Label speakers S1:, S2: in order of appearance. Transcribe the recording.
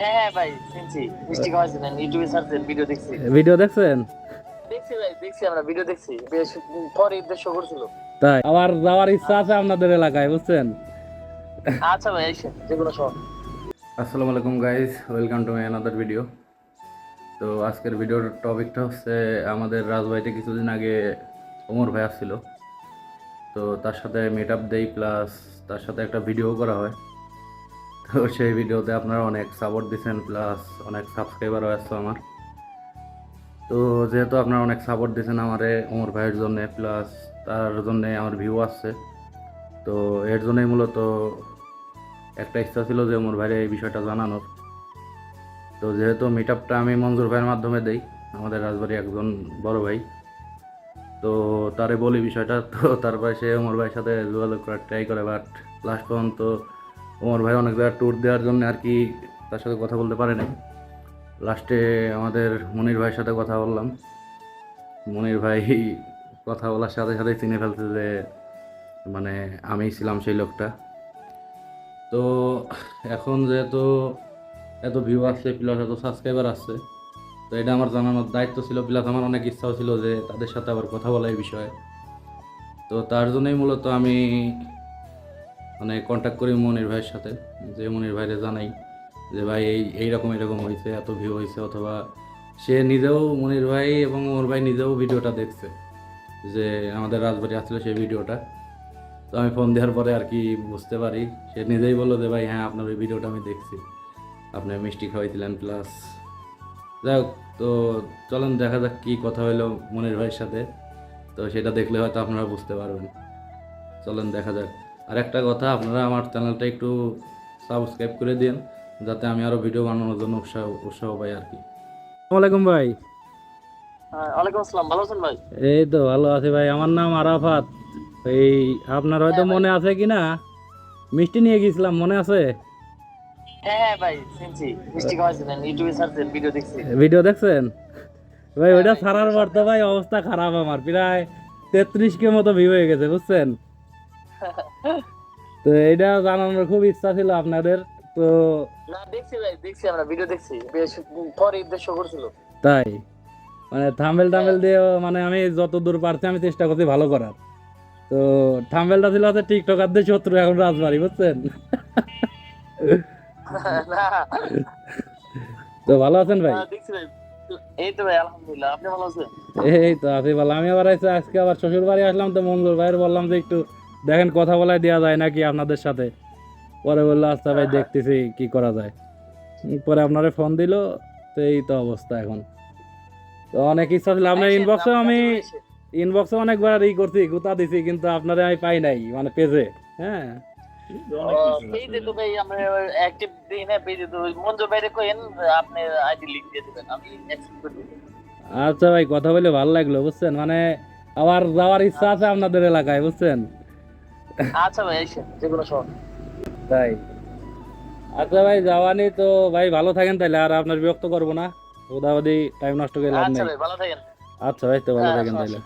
S1: হ্যাঁ হ্যাঁ ভাই চিনছি মিষ্টি খাওয়াইছিলেন ইউটিউবে সার্চ ভিডিও দেখছি।
S2: ভিডিও দেখছেন?
S1: দেখছি ভাই দেখছি আমরা ভিডিও দেখছি। বেশ পরে উদ্দেশ্য করছিল।
S2: তাই আবার যাওয়ার ইচ্ছা আছে আপনাদের এলাকায় বুঝছেন?
S1: আচ্ছা ভাই আইসেন যে কোনো সময়।
S2: আসসালামু আলাইকুম guys welcome to my another video তো আজকের ভিডিওর টপিকটা হচ্ছে আমাদের রাজবাড়িতে কিছুদিন আগে ওমর ভাই আসছিল। তো তার সাথে মিট আপ দেই প্লাস তার সাথে একটা ভিডিও করা হয়। তো সেই ভিডিওতে আপনারা অনেক সাপোর্ট দিচ্ছেন প্লাস অনেক সাবস্ক্রাইবারও আসছে আমার। তো যেহেতু আপনারা অনেক সাপোর্ট দিচ্ছেন আমারে, ওমর ভাইয়ের জন্যে প্লাস তার জন্যে আমার ভিউ আসছে। তো এর জন্যই মূলত একটা ইচ্ছা ছিল যে ওমর ভাইয়ের এই বিষয়টা জানানোর। তো যেহেতু মিট আপটা আমি মঞ্জুর ভাইয়ের মাধ্যমে দেই, আমাদের রাজবাড়ি একজন বড় ভাই। তো তারে বলি বিষয়টা, তো তারপরে সে ওমর ভাইয়ের সাথে যোগাযোগ করার ট্রাই করে বাট লাস্ট পর্যন্ত ওমর ভাই অনেক জায়গায় ট্যুর দেওয়ার জন্য আর কি তার সাথে কথা বলতে পারে নাই। লাস্টে আমাদের মনির ভাইয়ের সাথে কথা বললাম। মনির ভাই কথা বলার সাথে সাথে চিনে ফেলছে যে মানে আমি ছিলাম সেই লোকটা। তো এখন যেহেতু এত ভিউ আসছে প্লাস এত সাবস্ক্রাইবার আসছে, তো এটা আমার জানানোর দায়িত্ব ছিল। প্লাস আমার অনেক ইচ্ছাও ছিল যে তাদের সাথে আবার কথা বলা এই বিষয়ে। তো তার জন্যই মূলত আমি মানে কন্ট্যাক্ট করি মনির ভাইয়ের সাথে, যে মনির ভাইরে জানাই যে, ভাই, এই, এইরকম এরকম হয়েছে এত ভিউ হয়েছে অথবা সে নিজেও মনির ভাই এবং ওর ভাই নিজেও ভিডিওটা দেখছে, যে আমাদের রাজবাড়ি আসছিল সেই ভিডিওটা। তো আমি ফোন দেওয়ার পরে আর কি বুঝতে পারি, সে নিজেই বলল যে, ভাই হ্যাঁ আপনার ওই ভিডিওটা আমি দেখছি। আপনি মিষ্টি খাওয়াইছিলেন প্লাস যাই হোক, তো চলেন দেখা যাক কী কথা হলো মনির ভাইয়ের সাথে। তো সেটা দেখলে হয়তো আপনারা বুঝতে পারবেন। চলেন দেখা যাক। আর একটা কথা আপনারা আমার চ্যানেলটা একটু সাবস্ক্রাইব করে দিন যাতে আমি আরও ভিডিও বানানোর জন্য উৎসাহ উৎসাহ পাই আর কি। আসসালামাইকুম ভাই।
S1: হ্যাঁ, ওয়ালাইকুম আসসালাম। ভালো আছেন ভাই?
S2: এই তো ভালো আছি ভাই। আমার নাম আরাফাত। এই আপনার হয়তো
S1: হ্যাঁ
S2: মনে আছে কি না মিষ্টি নিয়ে গেছিলাম মনে আছে?
S1: হ্যাঁ হ্যাঁ ভাই চিনছি মিষ্টি খাওয়াইছিলেন ইউটিউবে ভিডিও দেখছি।
S2: ভিডিও দেখছেন? ভাই ওইটা ছাড়ার পর তো ভাই অবস্থা খারাপ আমার। প্রায় তেত্রিশ কে মতো ভিউ হয়ে গেছে বুঝছেন? তো এইটা জানানোর খুব ইচ্ছা ছিল আপনাদের তো
S1: না দেখছি ভাই দেখছি আমরা ভিডিও দেখছি। বেশ পরে উদ্দেশ্য করছিল।
S2: তাই? মানে থাম্বেল টাম্বেল দিয়ে মানে আমি যত দূর পারছি আমি চেষ্টা করছি ভালো করার। তো থাম্বেলটা ছিল হচ্ছে টিকটকারদের শত্রু এখন রাজবাড়ি বুঝছেন? তো ভালো আছেন ভাই?
S1: এই তো ভাই আলহামদুলিল্লাহ। আপনি ভালো আছেন?
S2: এই তো আছি ভালো। আমি আবার আজকে আবার শ্বশুর বাড়ি আসলাম তো মঞ্জুর ভাইয়ের বললাম যে একটু দেখেন কথা বলাই দেওয়া যায় নাকি আপনাদের সাথে? পরে বলল আচ্ছা ভাই দেখতেছি কি করা যায়। পরে আপনারে ফোন দিল তো এই তো অবস্থা এখন। তো অনেক ইচ্ছা ছিল আপনার ইনবক্সে আমি ইনবক্সে অনেকবার ই করছি গুতা দিছি কিন্তু আপনারে আমি পাই নাই মানে পেজে হ্যাঁ?
S1: পেজে তো ভাই আমরা অ্যাক্টিভ দিই না পেজে তো মঞ্জু বাইরে কইেন আপনি আইডি লিংক দিয়ে দিবেন আমি অ্যাকসেপ্ট করে দেব।
S2: আচ্ছা ভাই কথা বলে ভালো লাগল বুঝছেন? মানে আবার যাওয়ার ইচ্ছা আছে আপনাদের এলাকায় বুঝছেন?
S1: আচ্ছা ভাই যে কোনো সময়
S2: তাই। আচ্ছা ভাই যাওয়ানি তো। ভাই ভালো থাকেন তাহলে আর আপনার বিরক্ত করব না। উদাবাদি টাইম নষ্ট করে লাভ
S1: আচ্ছা
S2: নেই।
S1: ভাই ভালো থাকেন।
S2: আচ্ছা ভাই তো ভালো
S1: হ্যাঁ,
S2: থাকেন তাহলে।